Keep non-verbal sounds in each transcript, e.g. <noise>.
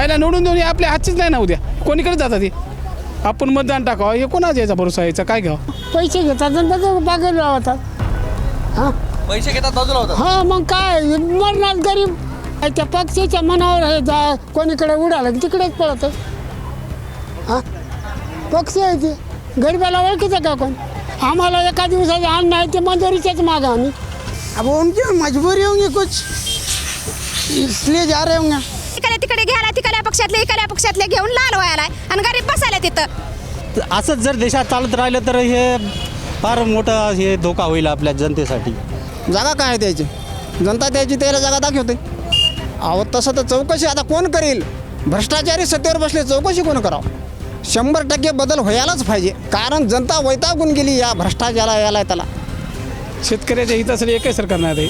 आयला निवडून देऊन आपल्या हातचीच नाही ना उद्या. कोणीकडे जातात हे आपण मतदान टाकावं. हे कोणाचा याचा भरोसा यायचा काय घ्यावं? पैसे घेतात आणि त्याचं बागेत लावतात. हां? पैसे घेतात बाजूला होतात हा मग काय? मरणार गरीब. त्या पक्षीच्या मनावर आहे जा कोणीकडे उडालं की तिकडेच पळत. हा? पक्षी आहे ते. गरीबाला ओळखीचं का कोण? आम्हाला एका दिवसाचं अन्न आहे ते मंजुरीच्याच मागं आम्ही. अब उनकी मजबूरी होंगी कुछ. इसलिए जा रहे होंगे. तिकडे घ्यायला तिकडल्या पक्षातले इकडल्या पक्षातले घेऊन लाल व्हायला आणि गरीब बसायला तिथं. असंच जर देशात चालत राहिलं तर हे फार मोठा हे धोका होईल आपल्या जनतेसाठी. जागा काय त्याची? जनता त्याची त्याला जागा दाखवते. अहो तसं तर चौकशी आता कोण करेल? भ्रष्टाचारी सत्तेवर बसले चौकशी कोण करावं? शंभर टक्के बदल व्हायलाच पाहिजे. कारण जनता वैतागून गेली या भ्रष्टाचारा याला त्याला. शेतकऱ्याच्या हितासाठी एकही सरकार नाही.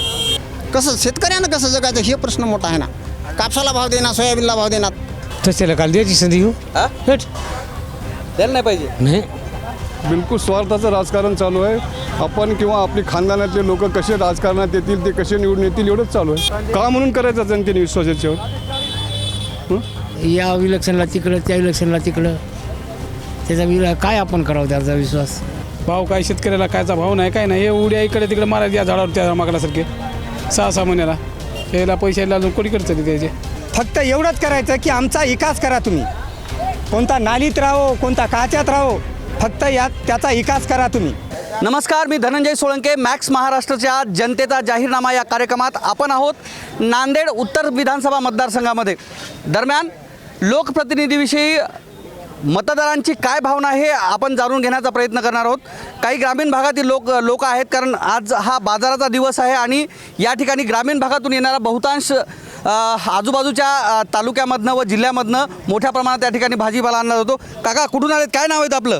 कसं शेतकऱ्यानं कसं जगायचं? हे प्रश्न मोठा आहे ना. कापसाला भाव देणार सोयाबीनला भाव देणार. तसेला काल द्यायची संधी हो. हा? हेट द्यायला नाही पाहिजे. नाही. बिलकुल स्वार्थाचं राजकारण चालू आहे. आपण किंवा आपली खानदानातले लोक कसे राजकारणात येतील ते कसे निवडून येतील एवढंच चालू आहे. का म्हणून करायचं जनतेने विश्वास याच्यावर? या इलेक्शनला तिकडं त्या इलेक्शनला तिकडं. त्याचा विला काय आपण करावं त्याचा विश्वास? भाव काय शेतकऱ्याला कायचा भाव नाही काय नाही. हे उड्या इकडे तिकडे मारायला या झाडावर त्या माकडासारखे सहा सहा महिन्याला. याला पैसे अजून कोणीकडे चालले द्यायचे. फक्त एवढंच करायचं की आमचा विकास करा तुम्ही. कोणता नालीत राहो कोणता काच्यात राहो फक्त यात त्याचा विकास करा तुम्ही. नमस्कार मी धनंजय सोळंके मॅक्स महाराष्ट्राच्या जनतेचा जाहीरनामा या कार्यक्रमात आपण आहोत नांदेड उत्तर विधानसभा मतदारसंघामध्ये. दरम्यान लोकप्रतिनिधीविषयी मतदारांची काय भावना आहे आपण जाणून घेण्याचा प्रयत्न करणार आहोत. काही ग्रामीण भागातील लोक लोक आहेत कारण आज हा बाजाराचा दिवस आहे आणि या ठिकाणी ग्रामीण भागातून येणारा बहुतांश आजूबाजूच्या तालुक्यामधनं व जिल्ह्यामधनं मोठ्या प्रमाणात त्या ठिकाणी भाजीपाला आणला जातो. काका कुठून आलेत? काय नाव आहे आपलं?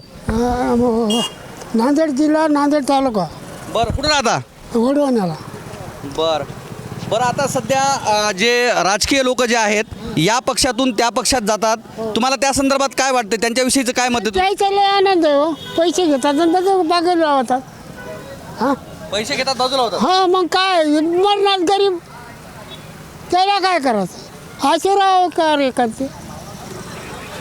नांदेड जिल्हा नांदेड तालुका. बरं कुठून राहता? वडवण्याला बर. बरं आता सध्या जे राजकीय लोक जे आहेत या पक्षातून त्या पक्षात जातात. तुम्हाला त्या संदर्भात काय वाटतं त्यांच्याविषयीचं काय मत आहे लय आनंद आहे हो. पैसे घेतात आणि त्याचं बागेत लावतात. हां? पैसे घेतात बाजूला होतात. हा मग काय? मरणार गरीब. त्याला काय करायचं? असे राव कार्य करते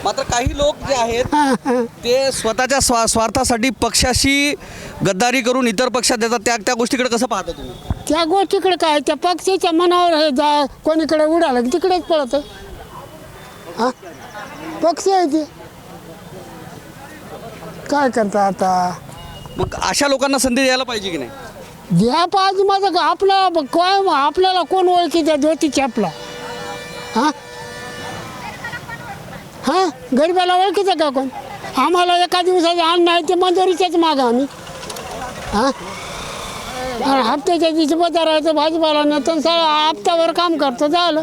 मात्र काही लोक जे आहेत ते स्वतःच्या स्वा स्वार्थासाठी पक्षाशी गद्दारी करून इतर पक्षात देतात. त्या त्या गोष्टीकडे कसं पाहता तुम्ही? त्या गोष्टीकडे काय? त्या पक्षीच्या मनावर जा कोणीकडे उडालं की तिकडेच पळत. हा? पक्षी आहे ते. काय करता आता? मग अशा लोकांना संधी द्यायला पाहिजे की नाही? द्या पाहिजे माझं आपला काय आपल्याला कोण ओळखी त्या धोती छापला हा? हा? गरीबाला ओळखीचं का कोण? आम्हाला एका दिवसाचं अन्न आहे ते मंजुरीच्याच मागं आम्ही. हा? हप्त्याच्या दिवशी तर भाजीपाला नेतो सगळं हप्त्यावर काम करतो झालं.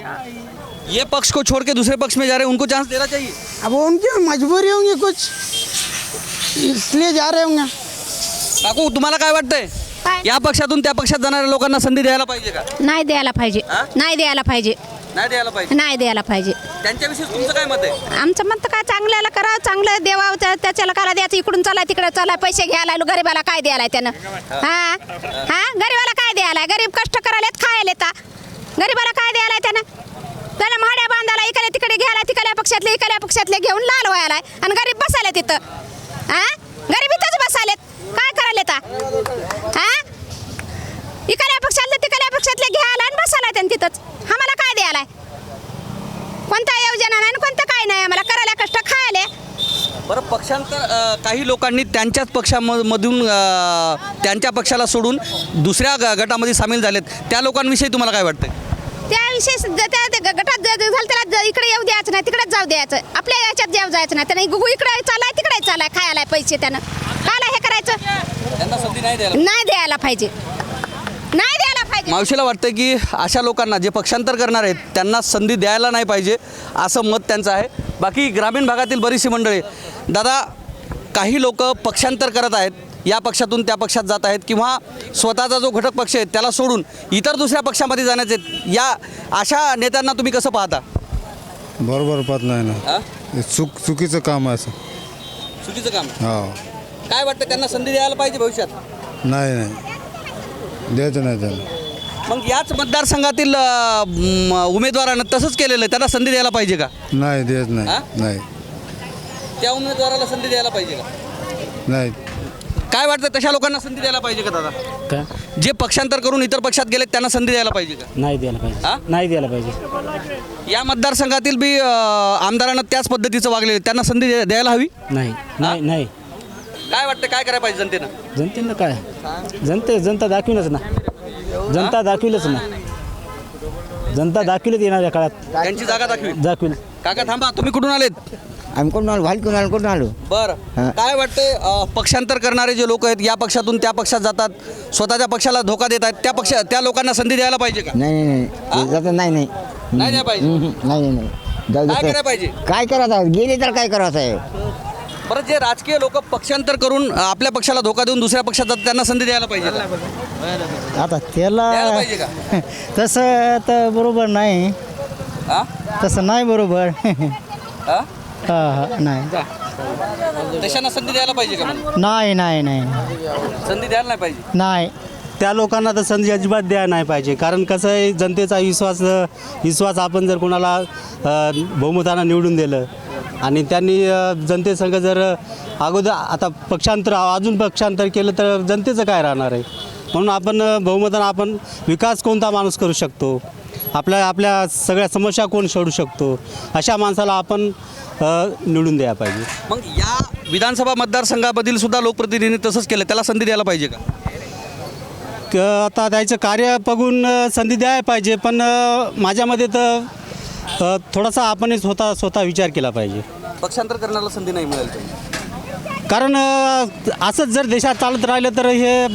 ये पक्ष को छोड़ के दूसरे पक्ष में जा रहे हैं उनको चांस देना चाहिए। अब उनकी मजबूरी होंगी कुछ। इसलिए जा रहे होंगे। काकू तुम्हाला काय वाटतंय? या पक्षातून त्या पक्षात जाणाऱ्या लोकांना संधी द्यायला पाहिजे का? नाही द्यायला पाहिजे? नाही द्यायला पाहिजे. नाही द्यायला पाहिजे? नाही द्यायला पाहिजे. त्यांच्याविषयी तुमचं काय मत आहे? आमचं म्हणतं काय चांगल्याला करा चांगलं देवा त्याच्याला करा द्यायचं इकडून चला तिकडे चला पैसे घ्यायला गरीबाला काय द्यायला त्यानं? हा? हा? गरीबाला काय द्यायला? गरीब कष्ट करायला खायला येता. गरीबाला काय द्यायला त्यानं? त्याला महाड्या बांधायला इकडे तिकडे घ्यायला तिकडल्या पक्षातले इकडल्या पक्षातले घेऊन लाल व्हायला. आणि गरीब बसायला तिथं. हा? गरीब इथंच बसायलेत. काय करायला येता? हा? इकडल्या पक्षातले पक्षातले घ्यायला आणि बसायला त्यांनी तिथंच. आम्हाला काय द्यायला? कोणता योजना नाही आणि कोणतं काय नाही? आम्हाला करायला कष्ट खायला. बरं पक्षांतर अ, काही लोकांनी त्यांच्याच पक्षामधून त्यांच्या पक्षाला सोडून दुसऱ्या ग- गटामध्ये सामील झालेत. त्या लोकांविषयी तुम्हाला काय वाटतंय? त्याविषयी सुद्धा त्या त्या गटात ज- ज- झालं त्याला ज- इकडे येऊ द्यायचं नाही तिकडेच जाऊ द्यायचं. आपल्या याच्यात जाऊ जायचं नाही. त्याने गुगू इकडे चालाय तिकडे चालाय खायला पैसे त्यानं. कायला हे करायचं? त्यांना संधी नाही द्यायला. नाही द्यायला पाहिजे. नाही मावशीला वाटतं की अशा लोकांना जे पक्षांतर करणार आहेत त्यांना संधी द्यायला नाही पाहिजे असं मत त्यांचं आहे. बाकी ग्रामीण भागातील बरीचशी मंडळी दादा काही लोक पक्षांतर करत आहेत या पक्षातून त्या पक्षात जात आहेत किंवा स्वतःचा जो घटक पक्ष आहे त्याला सोडून इतर दुसऱ्या पक्षामध्ये जाण्याचे. या अशा नेत्यांना तुम्ही कसं पाहता? बरोबर पाहत नाही ना. हा? चुक चुकीचं काम आहे असं. चुकीचं काम हो काय वाटतं त्यांना संधी द्यायला पाहिजे भविष्यात? नाही नाही. द्यायचं नाही त्यांना. मग याच मतदारसंघातील अ, म, उमेदवारानं तसंच केलेलं आहे. त्यांना संधी द्यायला पाहिजे का? नाही देत हा? नाही. नाही त्या उमेदवाराला संधी द्यायला पाहिजे का? नाही. काय वाटतं तशा लोकांना संधी द्यायला पाहिजे का दादा? का? जे पक्षांतर करून इतर पक्षात गेले त्यांना संधी द्यायला पाहिजे का? नाही द्यायला हा? पाहिजे नाही द्यायला पाहिजे. या मतदारसंघातील बी अ, आमदारांना त्याच पद्धतीचं वागलेले त्यांना संधी द्या- द्यायला हवी? नाही नाही नाही. काय वाटतं काय करायला पाहिजे जनतेनं? जनतेनं काय? जनते जनता दाखवीनच ना. जनता दाखविलच ना. जनता दाखविलच येणाऱ्या काळात. त्यांची जागा दाखवी. दाखविल. काका थांबा तुम्ही कुठून आलेत? आम्ही कोण आलो? भाल कोण आलो कोण आलो? बरं. काय वाटते अ, पक्षांतर करणारे जे लोक आहेत या पक्षातून त्या पक्षात जातात स्वतःच्या पक्षाला धोका देत आहेत त्या पक्ष त्या लोकांना संधी द्यायला पाहिजे का? नाही नाही नाही. जातं नाही नाही. नाही द्यायला पाहिजे. हम्म, नाही नाही नाही. जाऊ दे काय. करायला पाहिजे? काय करायचं? गेले तर काय करायचं आहे? बरं जे राजकीय लोक पक्षांतर करून आपल्या पक्षाला धोका देऊन दुसऱ्या पक्षात जातात त्यांना संधी द्यायला पाहिजे? आता द्यायला त्याला पाहिजे का? <laughs> तसं तर बरोबर नाही. हा? तसं नाही बरोबर. हा? <laughs> हा हा नाही. देशांना संधी द्यायला पाहिजे का? नाही नाही नाही. संधी द्यायला नाही पाहिजे? नाही. त्या लोकांना तर संधी अजिबात द्यायला नाही पाहिजे. कारण कसं आहे जनतेचा विश्वास विश्वास आपण जर कोणाला अ, बहुमतानं निवडून दिलं आणि त्यांनी जनतेसंग जर अगोदर आता पक्षांतर अजून पक्षांतर केलं तर जनतेचं काय राहणार आहे? म्हणून आपण बहुमतानं आपण विकास कोणता माणूस करू शकतो? आपल्या आपल्या सगळ्या समस्या कोण सोडू शकतो? अशा माणसाला आपण निवडून द्यायला पाहिजे. मग या विधानसभा मतदारसंघामधील सुद्धा लोकप्रतिनिधींनी तसंच केलं त्याला संधी द्यायला पाहिजे का? क आता त्याचं कार्य बघून संधी द्यायला पाहिजे पण माझ्यामध्ये तर अ, थोडासा आपण स्वतः स्वतः विचार केला पाहिजे. पक्षांतर करण्याला संधी नाही मिळाली कारण अ, असंच जर देशात चालत राहिलं तर हे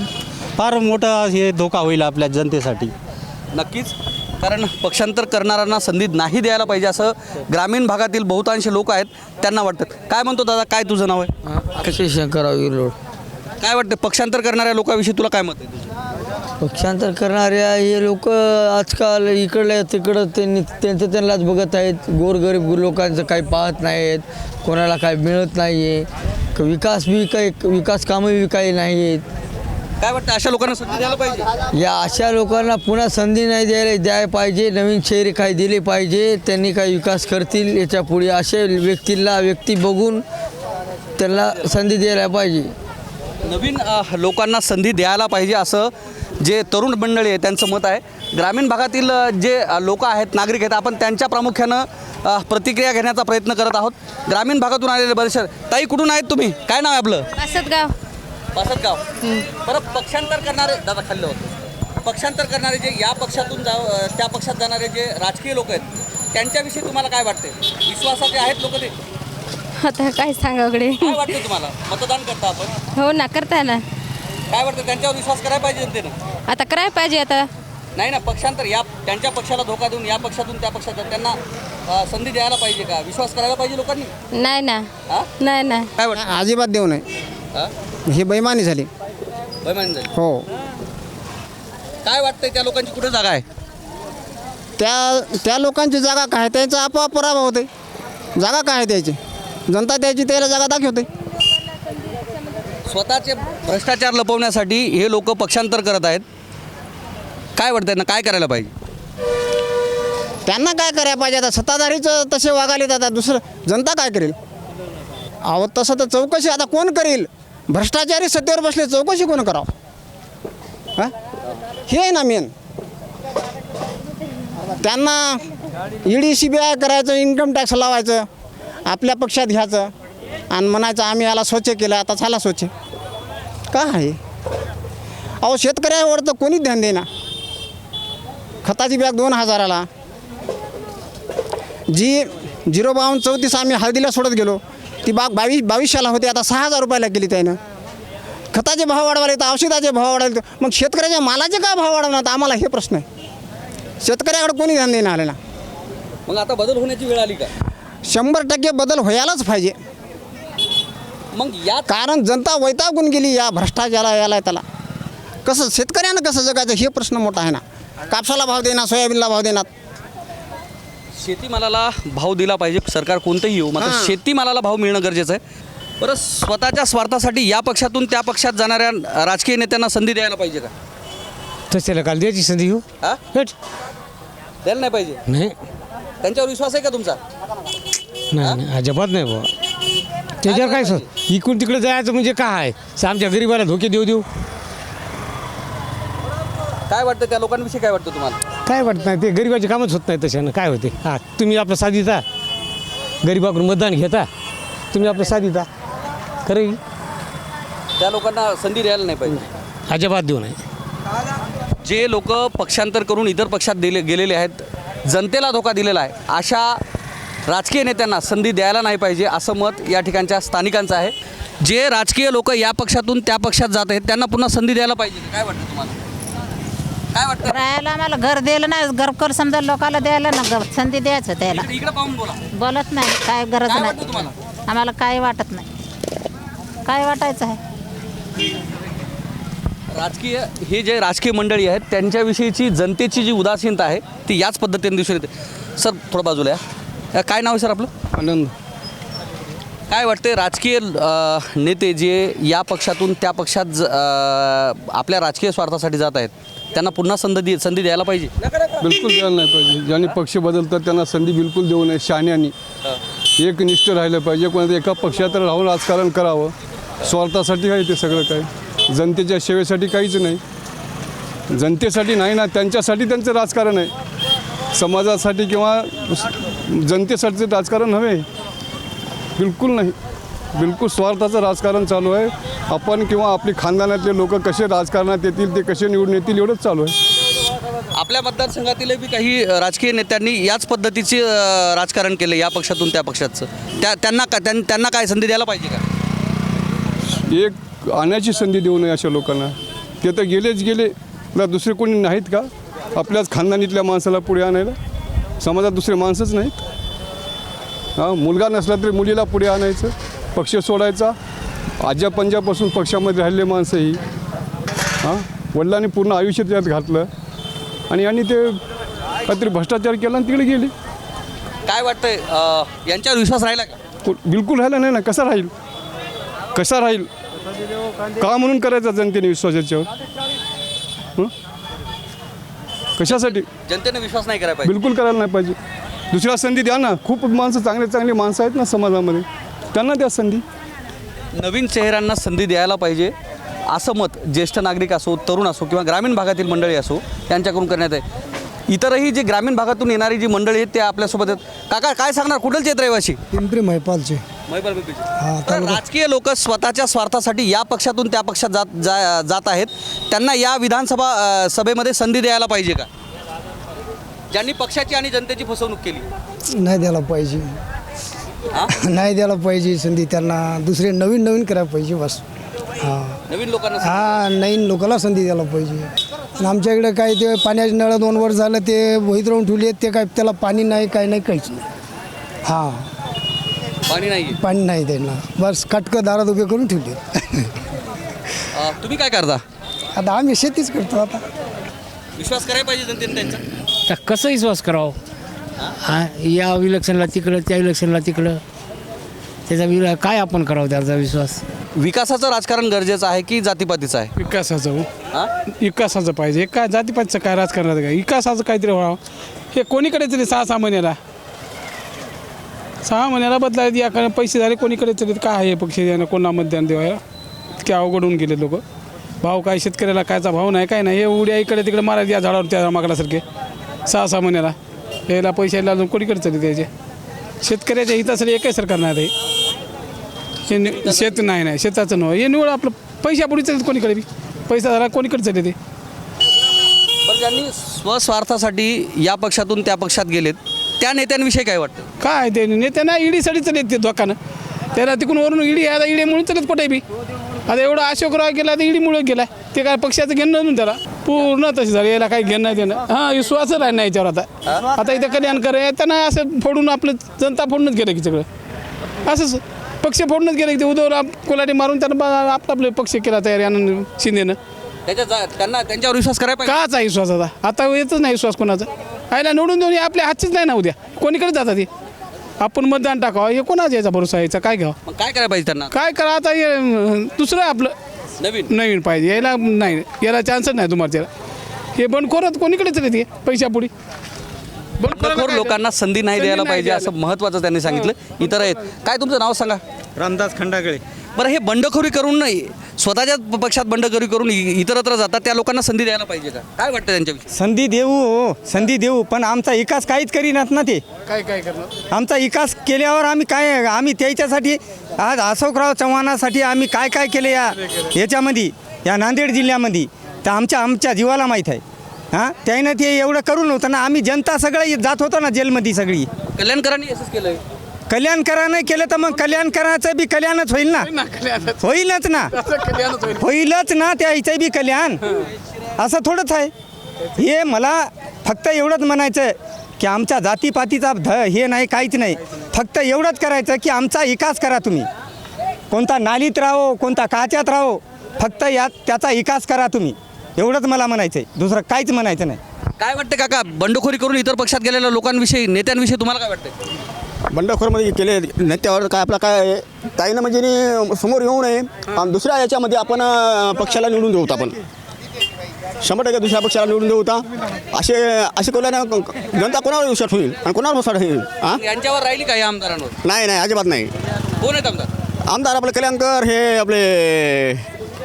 फार मोठं हे धोका होईल आपल्या जनतेसाठी. नक्कीच. कारण पक्षांतर करणाऱ्यांना संधी नाही द्यायला पाहिजे असं ग्रामीण भागातील बहुतांश लोक आहेत त्यांना वाटतं. काय म्हणतो दादा काय तुझं नाव आहे? कसे शंकरराव रोड काय वाटतं पक्षांतर करणाऱ्या लोकांविषयी तुला काय मत आहे? पक्षांतर करणाऱ्या हे लोक आजकाल इकडल्या तिकडं त्यांनी त्यांचं त्यांनाच बघत आहेत. गोरगरीब लोकांचं काही पाहत नाहीत कोणाला काही मिळत नाही आहे विकास बी काही विकास कामं बी काही नाही आहेत काय वाटतं अशा लोकांना संधी द्यायला पाहिजे? या अशा लोकांना पुन्हा संधी नाही द्यायला द्यायला पाहिजे. नवीन चेहरे काही दिले पाहिजे. त्यांनी काही विकास करतील याच्यापुढे असे व्यक्तीला व्यक्ती बघून त्यांना संधी द्यायला पाहिजे. नवीन लोकांना संधी द्यायला पाहिजे असं जे तरुण मंडळी आहे त्यांचं मत आहे. ग्रामीण भागातील जे लोक आहेत नागरिक आहेत आपण त्यांच्या प्रामुख्यानं प्रतिक्रिया घेण्याचा प्रयत्न करत आहोत. ग्रामीण भागातून आलेले बरेचसे ताई कुठून आहेत तुम्ही? काय नाव आहे आपलं? असतगाव पासदगाव बरं पक्षांतर करणारे दादा खाल्लं होतं. पक्षांतर करणारे जे या पक्षातून जा त्या पक्षात जाणारे जे राजकीय लोक आहेत त्यांच्याविषयी तुम्हाला काय वाटते? विश्वासाचे आहेत लोक ते? आता काय सांगाकडे काय वाटते तुम्हाला? मतदान करता आपण? हो ना करताय ना काय वाटतं त्यांच्यावर विश्वास करायला पाहिजे जनतेनं? आता करायला पाहिजे आता. नाही ना पक्षांतर या त्यांच्या पक्षाला धोका देऊन या पक्षातून त्या पक्षात जात त्यांना अ, संधी द्यायला पाहिजे का? विश्वास करायला पाहिजे लोकांनी? नाही ना. हा? नाही ना. काय वाटतं? अजिबात देऊ नये. हा? ही बैमानी झाली. बैमानी झाली. हो. काय वाटतंय त्या लोकांची कुठे जागा आहे? त्या त्या लोकांची जागा काय? त्यांचा आपोआप पराभव होते जागा काय आहे त्याची? जनता त्याची त्याला जागा दाखवते. स्वतःचे भ्रष्टाचार लपवण्यासाठी हे लोक पक्षांतर करत आहेत. काय वाटतं त्यांना? काय करायला पाहिजे? त्यांना काय करायला पाहिजे? आता सत्ताधारीच तसे वागाले आता दुसरं जनता काय करेल? अहो तसं तर चौकशी आता कोण करेल? भ्रष्टाचारी सत्तेवर बसले चौकशी कोण करावं? हां? हे आहे ना मेन त्यांना ईडी सी बी आय करायचं इन्कम टॅक्स लावायचं आपल्या पक्षात घ्यायचं आणि म्हणायचं आम्ही याला स्वच्छ केलं आता झाला स्वच्छ. का आहे? अहो शेतकऱ्यावर तर कोणीच ध्यान देना खताची बॅग दोन हजाराला. जी झिरो बावन्न चौतीस आम्ही हळदीला सोडत गेलो ती बाग बावीस बावीसशेला होती आता सहा हजार रुपयाला केली त्यानं. खताचे भाव वाढवायला तर औषधाचे भाव वाढवायला तर मग शेतकऱ्याच्या मालाचे का भाव वाढवणार? आम्हाला हे प्रश्न आहे. शेतकऱ्याकडे कोणी ध्यान देणं आलेला. मग आता बदल होण्याची वेळ आली का? शंभर टक्के बदल व्हायलाच पाहिजे. मग या कारण जनता वैतागून गेली या भ्रष्टाचारा याला त्याला. कसं शेतकऱ्यानं कसं जगायचं हे प्रश्न मोठा आहे ना. कापसाला भाव देणार सोयाबीनला भाव देणार. शेतीमालाला भाव दिला पाहिजे सरकार कोणतंही येऊ मात्र हां. शेतीमालाला भाव मिळणं गरजेचं आहे. बरं स्वतःच्या स्वार्थासाठी या पक्षातून त्या पक्षात जाणाऱ्या राजकीय नेत्यांना संधी द्यायला पाहिजे का? तशाला काल द्यायची संधी हो हा? हट. द्यायला नाही पाहिजे? नाही. त्यांच्यावर विश्वास आहे का तुमचा? नाही नाही अजिबात नाही बाबा त्याच्यावर काय सर इकडून तिकडे जायचं म्हणजे काय स- आमच्या गरीबाला धोके देऊ देऊ. काय वाटतं त्या लोकांविषयी काय वाटतं तुम्हाला? काय वाटत नाही ते गरीबाचे कामच होत नाही तशानं. काय होते? हां तुम्ही आपलं साधिता गरीबाकडून मतदान घेता. तुम्ही आपलं साधिता खरं? त्या लोकांना संधी द्यायला नाही पाहिजे. अजिबात देऊ नये. जे लोक पक्षांतर करून इतर पक्षात दिले गेलेले आहेत जनतेला धोका दिलेला आहे अशा राजकीय नेत्यांना संधी द्यायला नाही पाहिजे असं मत या ठिकाणच्या स्थानिकांचं आहे. जे राजकीय लोक या पक्षातून त्या पक्षात जात आहेत त्यांना पुन्हा संधी द्यायला पाहिजे. काय वाटतं तुम्हाला? काय वाटतं? राहायला आम्हाला घर दिलं नाही घरकर समजा लोकाला द्यायला ना घर संधी द्यायचं त्याला. इकडे इकडे पाहून बोला. बोलत नाही काय गरज काय वाटतं नाही तुम्हाला? आम्हाला काय वाटत नाही. काय वाटायचं आहे? राजकीय हे जे राजकीय मंडळी आहेत त्यांच्याविषयीची जनतेची जी उदासीनता आहे ती याच पद्धतीने दिसून येते. सर थोडं बाजूला या. अ, काय नाव आहे सर आपलं? आनंद. काय वाटते राजकीय अ, नेते जे या पक्षातून त्या पक्षात ज- अ, आपल्या राजकीय स्वार्थासाठी जात आहेत त्यांना पुन्हा संधी संधी द्यायला पाहिजे. बिलकुल द्यायला नाही पाहिजे. ज्यांनी पक्ष बदलतात त्यांना संधी बिलकुल देऊ नये शहाण्यांनी. एक निष्ठ राहिलं पाहिजे कोणाचं एका पक्षात राहून राजकारण करावं. स्वार्थासाठी आहे ते सगळं काय जनतेच्या सेवेसाठी काहीच नाही. जनतेसाठी नाही ना त्यांच्यासाठी त्यांचं राजकारण आहे. समाजासाठी किंवा जनतेसाठीचं राजकारण हवे. बिलकुल नाही. बिलकुल स्वार्थाचं राजकारण चालू आहे. आपण किंवा आपली खानदानातले लोक कसे राजकारणात येतील ते कसे निवडून येतील एवढंच चालू आहे. आपल्या मतदारसंघातील बी काही राजकीय नेत्यांनी याच पद्धतीचे राजकारण केलं या पक्षातून त्या पक्षाचं. त्या त्यांना का त्यां- त्यांना काय संधी द्यायला पाहिजे का? एक आणायची संधी देऊ नये अशा लोकांना. ते तर गेलेच गेले ना दुसरे कोणी नाहीत का? आपल्याच खानदानीतल्या माणसाला पुढे आणायला. समाजात दुसरे माणसंच नाहीत. हां मुलगा नसला तरी मुलीला पुढे आणायचं. पक्ष सोडायचा. आज्या पंजापासून पक्षामध्ये राहिलेले माणसं ही. हां? वडिलांनी पूर्ण आयुष्य त्यात घातलं. आणि यांनी ते काहीतरी भ्रष्टाचार केला आणि तिकडे गेले. काय वाटतंय अ, यांच्यावर विश्वास राहिला का? कु- बिलकुल राहिला नाही ना. कसा राहील? कसा राहील? का म्हणून करायचा जनतेने विश्वास याच्यावर? हं? कशासाठी? जनतेने विश्वास नाही करायला पाहिजे. बिलकुल करायला नाही पाहिजे. दुसऱ्या संधी द्या ना. खूप माणसं चांगले चांगली माणसं आहेत ना समाजामध्ये. त्यांना द्या संधी. नवीन चेहऱ्यांना संधी द्यायला पाहिजे. असं मत ज्येष्ठ नागरिक असो तरुण असो किंवा ग्रामीण भागातील मंडळी असो यांच्याकडून करण्यात आहे. इतरही जी ग्रामीण भागातून येणारी जी मंडळी आहेत ते आपल्यासोबत आहेत. काका काय सांगणार? कुठलचे आहेत रहिवाशी पिंपरी महिपालचे तर राजकीय लोक स्वतःच्या स्वार्थासाठी या पक्षातून त्या पक्षात जात जा जात आहेत. त्यांना या विधानसभा अ, सभेमध्ये संधी द्यायला पाहिजे का? ज्यांनी पक्षाची आणि जनतेची फसवणूक केली. नाही द्यायला पाहिजे? नाही द्यायला पाहिजे संधी त्यांना दुसरे नवीन नवीन करायला पाहिजे बस. हां. नवीन लोकांना संधी हा नवीन लोकांना संधी द्यायला पाहिजे. आणि आमच्या इकडे काय ते पाण्याचे नळ दोन वर झालं ते वहीत राहून ठेवली आहेत ते काय त्याला पाणी नाही काय नाही काहीच नाही. हां. पाणी नाही पाणी नाही त्यांना. बस कटकं दारात उभे करून ठेवले. तुम्ही काय करता? आता आम्ही शेतीच करतो आता. विश्वास करायला पाहिजे जनतेने त्यांचा? तर कसं विश्वास करावं? हा या इलेक्शनला तिकडं त्या इलेक्शनला तिकडं. त्याचा विरा काय आपण करावं त्याचा विश्वास? विकासाचं राजकारण गरजेचं आहे की जातीपातीचं आहे? विकासाचं हो. हा? विकासाचं पाहिजे. काय जातीपातीचं काय राजकारणाचं काय? विकासाचं काहीतरी व्हावं. हे कोणीकडे तरी सहा सहा महिन्याला? सहा महिन्याला बदलायचे या पैसे झाले कोणीकडे तरी काय आहे पक्ष? द्यायला कोणा मतदान देवायला? इतके अवघड होऊन गेले लोक. भाव काय शेतकऱ्याला कायचा भाव नाही काय नाही. हे उड्या इकडे तिकडे मारायचे या झाडावर त्या माकडासारखे सहा सहा महिन्याला. यायला पैसे अजून कोणीकडे तरी द्यायचे शेतकऱ्याच्या हितासाठी एकही सरकार नाही हे. शेत नाही नाही शेताचं नव्हे हे निवड आपलं पैशापुढे चालत कोणीकडे बी? पैसा झाला कोणीकडे चालले ते? पण ज्यांनी स्वस्वार्थासाठी या पक्षातून त्या पक्षात गेलेत त्या नेत्यांविषयी काय वाटतं? काय ते नेत्यांना ईडीसाठी चालत ते धोकानं. त्याला तिकडून वरून ईडी आता ईडीमुळे चालत कुठे बी? आता एवढा अशोकराव गेला तर ईडीमुळे गेला ते काय पक्षाचं घेणं नव्हतं त्याला? पूर्ण तशी झाली. याला काही घेणं नाही देणं. हां विश्वासच राहिला नाही याच्यावर आता. आता इथं कल्याण करे त्यांना असं फोडून आपलं जनता फोडूनच गेलं की सगळं. असंच पक्ष फोडूनच गेले की ते उद्धवराव कोलाटी मारून त्यांना बा- आपला आपले पक्ष केला तयारी आनंद शिंदेनं. त्याच्या त्यांना त्यांच्यावर विश्वास करायला काचा विश्वास आता? आता येतच नाही विश्वास कोणाचा. आयला निवडून देऊन हे आपल्या हातचीच नाही ना उद्या. कोणीकडे जातात हे? आपण मतदान टाकावं. हे कोणाचा याचा भरोसा यायचा काय घ्यावं? मग काय करायला पाहिजे त्यांना? काय करा आता हे दुसरं आपलं. नवीन? नवीन पाहिजे. यायला नाही. याला चान्सच नाही तुम्हाला त्याला. हे बंडखोरच कोणीकडेच नाही ते? पैशापुढे. बंडखोर लोकांना संधी नाही द्यायला पाहिजे असं महत्त्वाचं त्यांनी सांगितलं. इतर आहेत. काय तुमचं नाव सांगा? रामदास खंडागळे. बरं हे बंडखोरी करून नाही. स्वतःच्याच पक्षात बंडखोरी करून इ- इतरत्र जातात. त्या लोकांना संधी द्यायला पाहिजे का? काय वाटतं त्यांच्याविषयी? संधी देऊ हो. संधी देऊ. पण आमचा विकास काहीच करीनात ना ते. काय काय करणार? आमचा विकास केल्यावर आम्ही काय आम्ही त्याच्यासाठी आज अशोकराव चव्हाणासाठी आम्ही काय काय केले या याच्यामध्ये या नांदेड जिल्ह्यामध्ये? तर आमच्या आमच्या जीवाला माहीत आहे. हां? त्यानं ते एवढं करून नव्हतं ना आम्ही जनता सगळं जात होतो ना जेलमध्ये सगळी. कल्याणकरांनी असंच केलंय. कल्याणकरानं केलं तर मग कल्याणकराचं बी कल्याणच होईल ना. होईलच ना. होईलच ना त्या हिचं बी कल्याण. असं थोडंच आहे. हे मला फक्त एवढंच म्हणायचं आहे की आमच्या जातीपातीचा ध हे नाही काहीच नाही. फक्त एवढंच करायचं की आमचा विकास करा तुम्ही. कोणता नालीत राहो कोणता काच्यात राहो फक्त यात त्याचा विकास करा तुम्ही. एवढंच मला म्हणायचं आहे दुसरं काहीच म्हणायचं नाही. काय वाटतं काका बंडखोरी करून इतर पक्षात गेलेल्या लोकांविषयी नेत्यांविषयी तुम्हाला काय वाटतं बंडखोरमध्ये केले नेत्यावर काय आपला काय ताईनं म्हणजे नी समोर येऊ नये. आणि दुसऱ्या याच्यामध्ये आपण अं, पक्षाला निवडून देऊ आपण. शंभर टक्के दुसऱ्या पक्षाला निवडून देऊ असे असे केल्यानं जनता कोणावर विश्वास होईल? आणि कोणावर विश्वास होईल हां यांच्यावर राहिली का या आमदारांवर? नाही नाही अजिबात नाही. कोण आहेत आमदार? आमदार आपले कल्याणकर हे आपले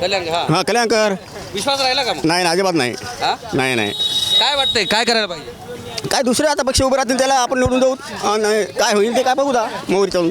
कल्याण हा. हां कल्याणकर. विश्वास राहिला का मग? नाही नाही अजिबात नाही. हा? नाही नाही. काय वाटतंय? काय करायला पाहिजे? काय दुसरे आता पक्ष उभे राहतील त्याला आपण निवडून देऊ? आणि काय होईल ते काय बघू दा मोहरी चालून